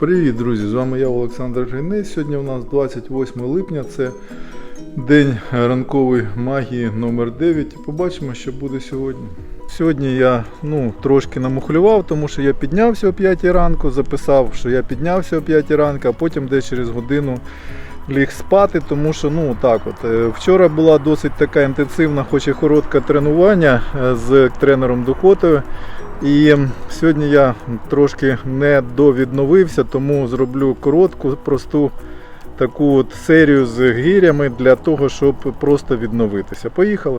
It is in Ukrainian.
Привіт, друзі! З вами я Олександр Гринець. Сьогодні у нас 28 липня, це день ранкової магії номер 9 Побачимо, що буде сьогодні. Сьогодні я ну, трошки намухлював, тому що я піднявся о 5 ранку, записав, що я піднявся о 5 ранку, а потім десь через годину ліг спати, тому що ну так от. е, Вчора була досить така інтенсивна, хоч і коротке тренування е, з тренером Духотою. І сьогодні я трошки не довідновився, тому зроблю коротку, просту таку от серію з гірями для того, щоб просто відновитися. Поїхали.